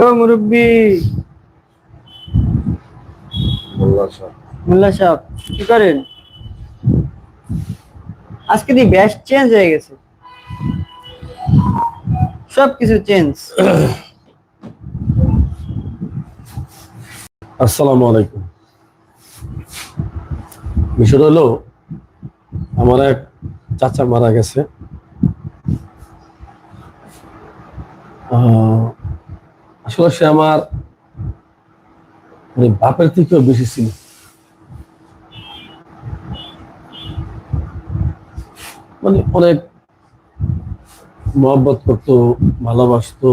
ও মুরব্বী মোল্লা সাহেব মোল্লা সাহেব কি করেন? আজকে দি ব্যাস চেঞ্জ হয়ে গেছে? সব কিছু চেঞ্জ আসসালামু আলাইকুম। বিষয় হলো, আমার এক চাচা মারা গেছে। আসলে সে আমার মানে বাপের থেকেও বেশি ছিল মানে অনেক মহব্বত করতো, ভালোবাসতো,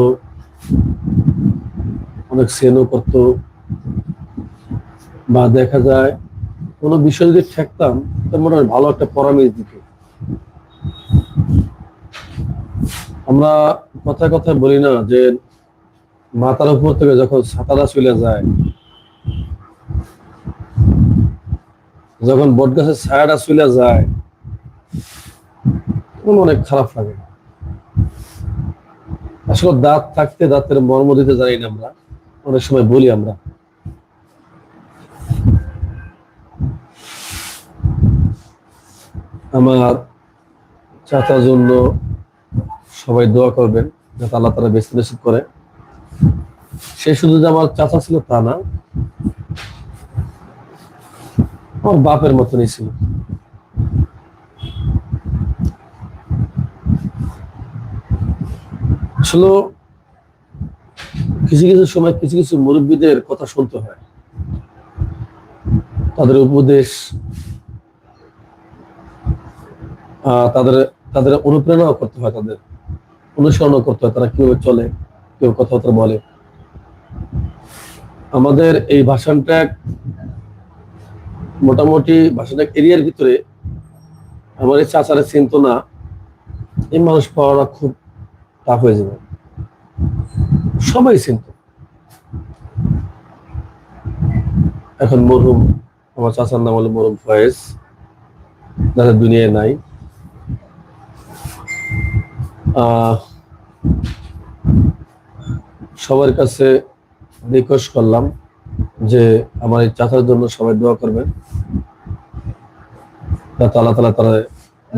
অনেক সেনও করতো। বা দেখা যায় কোনো বিষয় যদি ঠেকতাম, তার মনে হয় ভালো একটা পরামর্শ দিত। আমরা কথায় কথায় বলি না যে মাথার উপর থেকে যখন ছাতাটা চলে যায়, যখন বট গাছের ছায়াটা চলে যায়, তখন অনেক খারাপ লাগে। আসলে দাঁত থাকতে দাঁতের মর্ম দিতে জানি না আমরা, অনেক সময় বলি আমরা। আমার চাচার জন্য সবাই দোয়া করবেন, যাতে আল্লাহ তারা বেশি নসিব করে। সে শুধু যে আমার চাচা ছিল তা না, আমার বাপের মতনই ছিল। আসলে কিছু কিছু সময় কিছু কিছু মুরব্বীদের কথা শুনতে হয়। তাদের উপদেশ আহ, তাদের তাদের অনুপ্রেরণা করতে হয়, তাদের অনুসরণ করতে হয়, তারা কীভাবে চলে, কীভাবে কথাবার্তা বলে। আমাদের এই ভাষণটা মোটামুটি ভাষণটা এরিয়ার ভিতরে আমার এই চাচারে চিন্ত না, এই মানুষ পাওয়াটা খুব টাফ হয়ে যাবে। সবাই চিন্ত। এখন মরহুম, আমার চাচার নাম হলো মরহুম ফয়েজ, যাদের দুনিয়ায় নাই। সবার কাছে রিকোয়েস্ট করলাম যে আমার এই চাচার জন্য সবাই দোয়া করবেন। যাতে আল্লাহ তালা তারা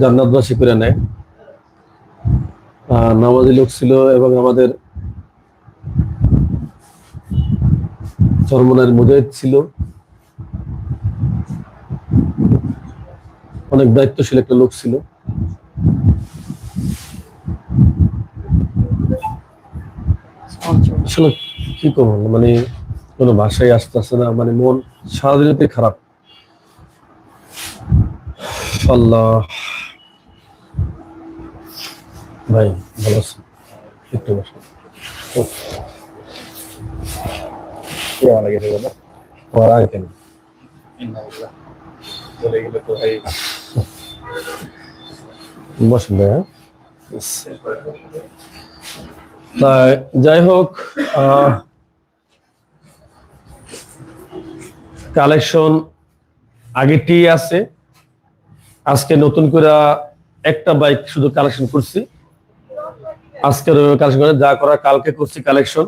জান্নাতবাসী করে নেয়। নামাজি লোক ছিল এবং আমাদের চরমনের মুজাহিদ ছিল। অনেক দায়িত্বশীল একটা লোক ছিল। আসলে কি করব? মানে কোনো ভাষায় আসতেছে না মানে মন সারাদিনতে খারাপ। আল্লাহ ভাই, ভালো আছেন? একটু কেন বসুন ভাই যাই হোক কালেকশন আগেরটি আছে। আজকে নতুন করে একটা বাইক শুধু কালেকশন করছি। আজকের কালেকশন করে যা করা কালকে করছি কালেকশন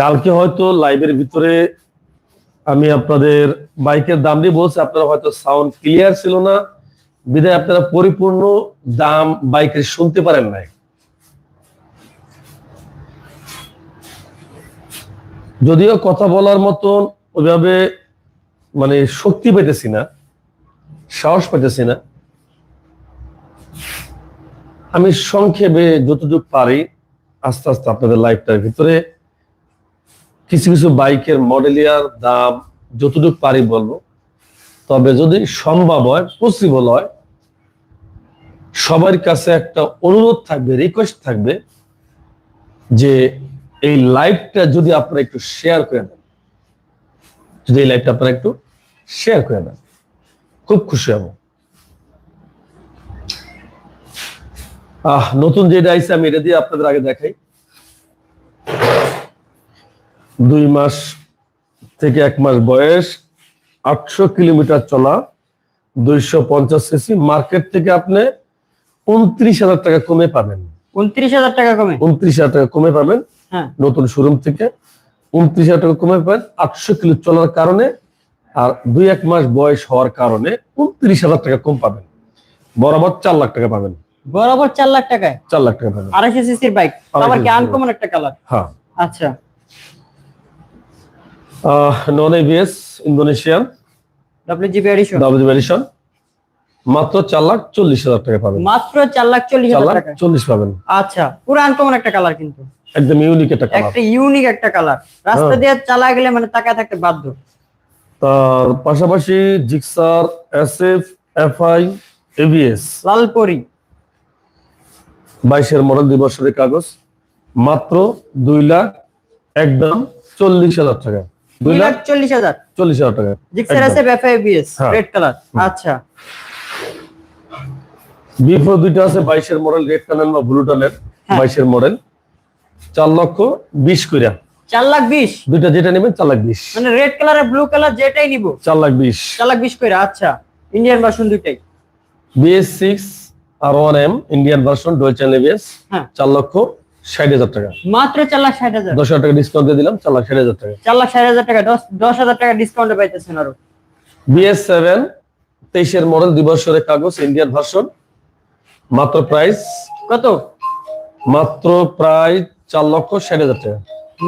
কালকে হয়তো লাইভের ভিতরে আমি আপনাদের বাইকের দাম দিয়ে বলছি, আপনারা হয়তো সাউন্ড ক্লিয়ার ছিল না। বিদায় আপনারা পরিপূর্ণ দাম বাইকের শুনতে পারেন নাই। যদিও কথা বলার মতন ওইভাবে মানে শক্তি পেতেছি না, সাহস পেতেছি না। আমি সংক্ষেপে যতটুকু পারি আস্তে আস্তে আপনাদের লাইফটার ভিতরে কিছু কিছু বাইকের মডেলিয়ার দাম যতটুকু পারি বলব। তবে যদি সম্ভব হয় পসিবল হয়, সবার কাছে একটা অনুরোধ থাকবে রিকোয়েস্ট থাকবে যে এই লাইভটা যদি আপনারা একটু শেয়ার করে দেন যদি এই লাইভটা আপনারা একটু শেয়ার করে দেন খুব খুশি হব। আহ নতুন যেটা আইসে আমি এটা দিয়ে আপনাদের আগে দেখাই। দুই মাস থেকে এক মাস বয়স আটশো কিলোমিটার চলা দুইশো পঞ্চাশ সিসি। মার্কেট থেকে আপনি উনত্রিশ হাজার টাকা কমে পাবেন। উনত্রিশ হাজার টাকা কমে। উনত্রিশ হাজার টাকা কমে পাবেন। নতুন শোরুম থেকে উনত্রিশ হাজার টাকা কমে পাবেন। আটশো কিলো চলার কারণে আর দুই এক মাস বয়স হওয়ার কারণে উনত্রিশ হাজার টাকা কম পাবেন। বরাবর চার লাখ টাকা পাবেন। বরাবর চার লাখ টাকায়? চার লাখ টাকা পাবেন। আড়াইশো সিসির বাইক আবার কি আনকমন একটা কালার হ্যাঁ। আচ্ছা। Non ABS Indonesian W GB edition double variation মাত্র চার লাখ চল্লিশ হাজার টাকা পাবেন। মাত্র চার লাখ চল্লিশ হাজার টাকা চল্লিশ পাবেন। আচ্ছা পুরো আনকমন একটা কালার কিন্তু। একদম ইউনিক একটা কালার একটা ইউনিক একটা কালার রাস্তা হ্যাঁ। দিয়ে চালা গেলে মানে তাকায় থাকতে বাধ্য। তার পাশাপাশি জিক্সার এসএফ এফআই এবিএস লালপরি। বাইশের মডেল দুই বছরের কাগজ। মাত্র দুই লাখ একদম চল্লিশ হাজার টাকা। দুই লাখ চল্লিশ হাজার। চল্লিশ হাজার টাকা। জিক্সার। আছে এফআইবিএস হ্যাঁ। রেড কালার আচ্ছা। বিফোর দুইটা আছে বাইশের মডেল রেড কালার বা ব্লু হ্যাঁ। বাইশের মডেল চার লক্ষ বিশ কইরা। চার লাখ বিশ? দুইটা যেটা নেবেন চার লাখ বিশ। মানে রেড কালার আর ব্লু কালার যেটাই নিব। চার লাখ বিশ। চার লাখ বিশ করে আচ্ছা। ইন্ডিয়ান ভার্সন দুইটাই। BS six R one M Indian version dual channel A B S হ্যাঁ। চার লক্ষ ষাট হাজার টাকা। মাত্র চার লাখ ষাট হাজার। দশ হাজার টাকা ডিসকাউন্ট দিয়ে দিলাম চার লাখ ষাট হাজার টাকা। চার লাখ ষাট হাজার টাকা দশ হাজার টাকা ডিসকাউন্টে পাইতেছেন আরও। বিএস সেভেন তেইশের মডেল দুই বছরের কাগজ ইন্ডিয়ান ভার্সন মাত্র প্রাইস কত? মাত্র প্রায় চার লক্ষ ষাট হাজার টাকা।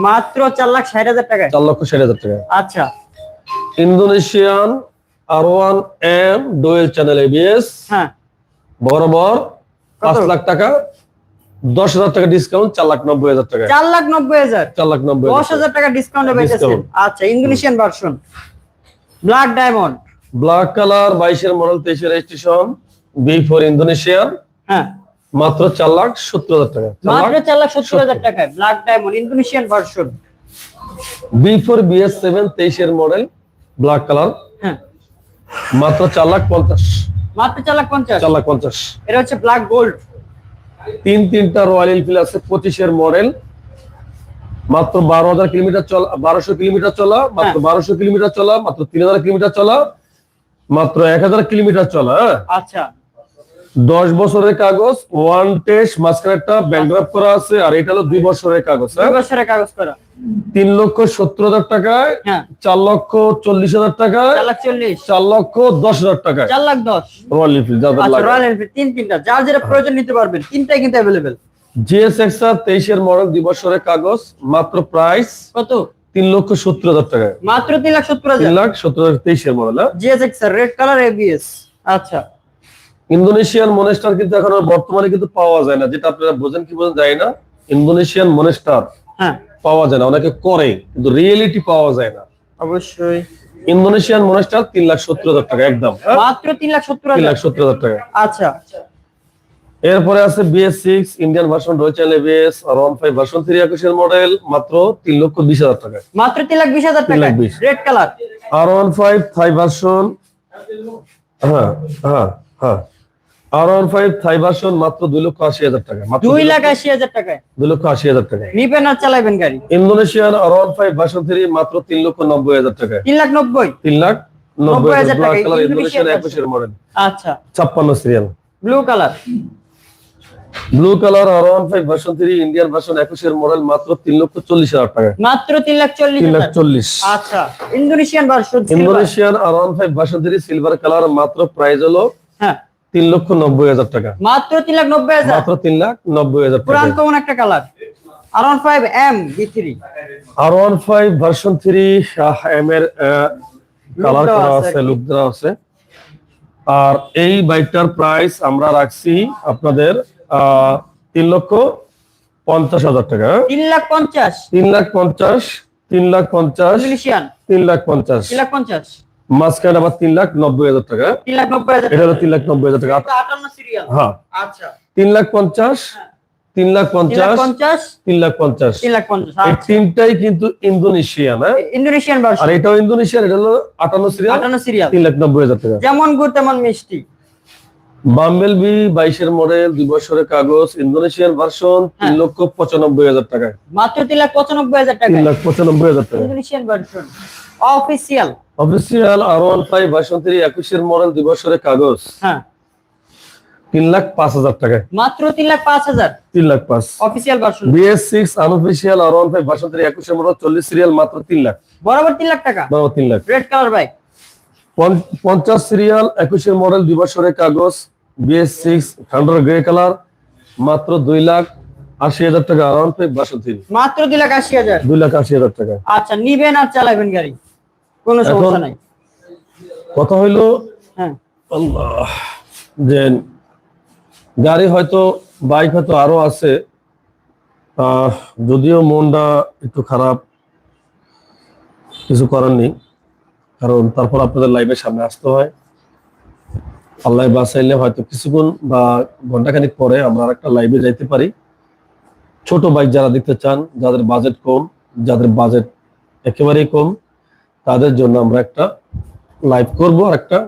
মাত্র চার লাখ ষাট হাজার টাকায়? চার লক্ষ ষাট হাজার টাকা। আচ্ছা। Indonesian R one M dual channel ABS. হ্যাঁ। বরাবর পাঁচ লাখ টাকা। দশ হাজার টাকা ডিসকাউন্ট চার লাখ নব্বই হাজার টাকা চার লাখ নব্বই হাজার? চার লাখ নব্বই দশ হাজার টাকা ডিসকাউন্টে. আচ্ছা Indonesian version black diamond black colour বাইশের মডেল তেইশের রেজিস্ট্রেশন বি ফোর ইন্দোনেশিয়ান হ্যাঁ। মাত্র চার লাখ সত্তর হাজার টাকা। মাত্র চার লাখ সত্তর হাজার টাকায় black diamond Indonesian version B four BS seven তেইশের মডেল ব্ল্যাক কালার হ্যাঁ। মাত্র চার লাখ পঞ্চাশ। মাত্র চার লাখ পঞ্চাশ। চার লাখ পঞ্চাশ। এটা হচ্ছে ব্ল্যাক গোল্ড তিন তিনটা রয়্যাল এনফিল্ড আছে পঁচিশের মডেল মাত্র বারো হাজার কিলোমিটার চলা বারোশো কিলোমিটার চলা মাত্র হ্যাঁ। বারোশো কিলোমিটার চলা মাত্র তিন হাজার কিলোমিটার চলা মাত্র এক হাজার কিলোমিটার চলা হ্যাঁ? আচ্ছা। দশ বছরের কাগজ ওয়ান টেস্ট মাঝখানে একটা ব্যাকড্রাফ করা আছে আর এটা হলো দুই বছরের কাগজ দুই হ্যাঁ? বছরের কাগজ করা। তিন লক্ষ সত্তর হাজার টাকায় হ্যাঁ। চার লক্ষ চল্লিশ হাজার টাকায় চার লক্ষ দশ হাজার টাকায়। চার লাখ দশ। রয়্যাল এনফিল্ড রয়্যাল এনফিল্ড তিন তিনটা। যার যেটা প্রয়োজন নিতে পারবেন তিনটাই কিন্তু অ্যাভেলেবেল জিএস এক্সআর তেইশের মডেল দুই বছরের কাগজ মাত্র প্রাইস কত? তিন লক্ষ সত্তর হাজার টাকায়। মাত্র তিন লাখ সত্তর তিন হাজার লাখ সত্তর হাজার তেইশের মডেল হ্যাঁ? জিএসএক্স রেড কালার এবিএস আচ্ছা। ইন্দোনেশিয়ান মনেস্টার কিন্তু এখন বর্তমানে কিন্তু পাওয়া যায় না যেটা আপনারা বোঝেন কি বোঝেন যায় না। ইন্দোনেশিয়ান মনেস্টার হ্যাঁ। পাওয়া যায় না অনেকে করে কিন্তু রিয়েলিটি পাওয়া যায় না। অবশ্যই। ইন্দোনেশিয়ান মনেস্টার তিন লাখ সত্তর হাজার টাকা একদম। হ্যাঁ? মাত্র তিন লাখ সত্তর তিন লাখ সত্তর হাজার টাকা। আচ্ছা। এরপরে আছে বিএস সিক্স ইন্ডিয়ান ভার্সন রয়েছে ABS R one five version three একুশের মডেল মাত্র তিন লক্ষ বিশ হাজার টাকা। মাত্র তিন লাখ বিশ হাজার টাকা। Red colour R one five Thai version হ্যাঁ হ্যাঁ হ্যাঁ। R one five Thai version মাত্র দুই লক্ষ আশি হাজার টাকা দুই লাখ আশি হাজার টাকায় দুই লক্ষ আশি হাজার টাকা। নিবেন আর চালাইবেন গাড়ি? Indonesian R one five version three মাত্র তিন লক্ষ নব্বই হাজার টাকা। তিন লাখ নব্বই? তিন লাখ নব্বই নব্বই হাজার হাজার টাকা, কালার ইন্দোনেশিয়ান ইন্দোনেশিয়ান একুশের মডেল আচ্ছা। ছাপ্পান্ন serial blue colour blue colour R one five version three Indian version একুশের মডেল মাত্র তিন লক্ষ চল্লিশ হাজার টাকা। মাত্র তিন লাখ চল্লিশ তিন লাখ চল্লিশ। আচ্ছা। Indonesian version Indonesian R one five version three silver colour মাত্র প্রাইস হলো হ্যাঁ। তিন লক্ষ নব্বই হাজার টাকা। মাত্র তিন লাখ নব্বই হাজার? মাত্র তিন লাখ নব্বই হাজার টাকা। পুরান কমন একটা colour? Around five M B three R one five version three M এর কালার করা আছে আর লুক দেওয়া আছে। আর এই বাইকটার প্রাইস আমরা রাখছি আপনাদের আহ, তিন লক্ষ পঞ্চাশ হাজার টাকা? তিন লাখ পঞ্চাশ? তিন লাখ পঞ্চাশ তিন লাখ পঞ্চাশ তিন লাখ পঞ্চাশ। তিন লাখ পঞ্চাশ। মাঝখানে আবার তিন লাখ নব্বই হাজার টাকা এটা হলো তিন লাখ নব্বই হাজার টাকা হ্যাঁ আচ্ছা তিন লাখ পঞ্চাশ তিন লাখ পঞ্চাশ তিন লাখ পঞ্চাশ এই আচ্ছা। তিনটাই কিন্তু ইন্দোনেশিয়ান হ্যাঁ ইন্দোনেশিয়ান আর এটাও ইন্দোনেশিয়ান এটা হলো আটান্ন সিরিয়াল আটান্ন সিরিয়াল তিন লাখ নব্বই হাজার টাকা যেমন গুড় তেমন মিষ্টি বাম্বেল বি বাইশের মডেল দুই বছরের কাগজ ইন্দোনেশিয়ান ভার্সন তিন হ্যাঁ। লক্ষ পঁচানব্বই হাজার টাকায় মাত্র তিন লাখ পঁচানব্বই হাজার টাকা তিন লাখ পঁচানব্বই হাজার টাকা Indonesian version official official R one five বাসন্তী একুশের মডেল দুই বছরের কাগজ। হ্যাঁ। তিন লাখ পাঁচ হাজার টাকায়। মাত্র তিন লাখ পাঁচ হাজার? তিন লাখ পাঁচ। Official version BS six unofficial R one five বাসন্তী একুশের মডেল চল্লিশ সিরিয়াল মাত্র তিন লাখ। বরাবর তিন লাখ টাকা? বাবা তিন লাখ। রেড কালার বাইক পঞ্চাশ সিরিয়াল একুশের মডেল দুই বছরের কাগজ BS six thunder grey colour মাত্র দুই লাখ আশি হাজার টাকা আর ওয়ান ফাইভ বাসন্তী মাত্র দুই লাখ আশি হাজার। দুই লাখ আশি হাজার টাকা। আচ্ছা নিবেন আর চালাবেন গাড়ি। কোনো সমস্যা নাই। কথা হইল হ্যাঁ। আল্লাহ যে গাড়ি হয়তো বাইক হয়তো আরও আছে যদিও মনটা একটু খারাপ কিছু করার নেই কারণ তারপর আপনাদের লাইভের সামনে আসতে হয়। আল্লাহ বাঁচাইলে হয়তো কিছুক্ষণ বা ঘন্টাখানিক পরে আমরা একটা লাইভে যাইতে পারি। ছোট বাইক যারা দেখতে চান যাদের বাজেট কম যাদের বাজেট একেবারেই কম তাদের জন্য আমরা একটা লাইভ করব আর একটা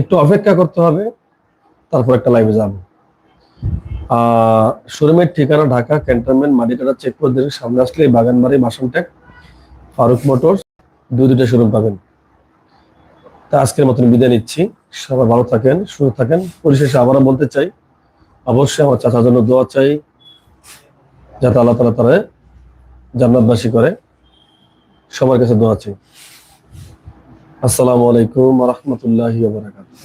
একটু অপেক্ষা করতে হবে, তারপর একটা লাইভে যাব। শোরুমের ঠিকানা Dhaka, cantonment Matikata check post সামনে আসলে বাগানবাড়ি বাসনটেক ফারুক মোটরস, দুই দুটো শোরুম পাবেন। তা আজকের মতন বিদায় নিচ্ছি। সবাই ভালো থাকেন, সুস্থ থাকেন। পরিশেষে আবারও বলতে চাই, অবশ্যই আমার চাচার জন্য দোয়া চাই, যাতে আল্লাহ তালা তারা জান্নাতবাসী করে। সবার কাছে দোয়া চাই। আসসালামু আলাইকুম রহমতুল্লাহ বারাকাতুহু।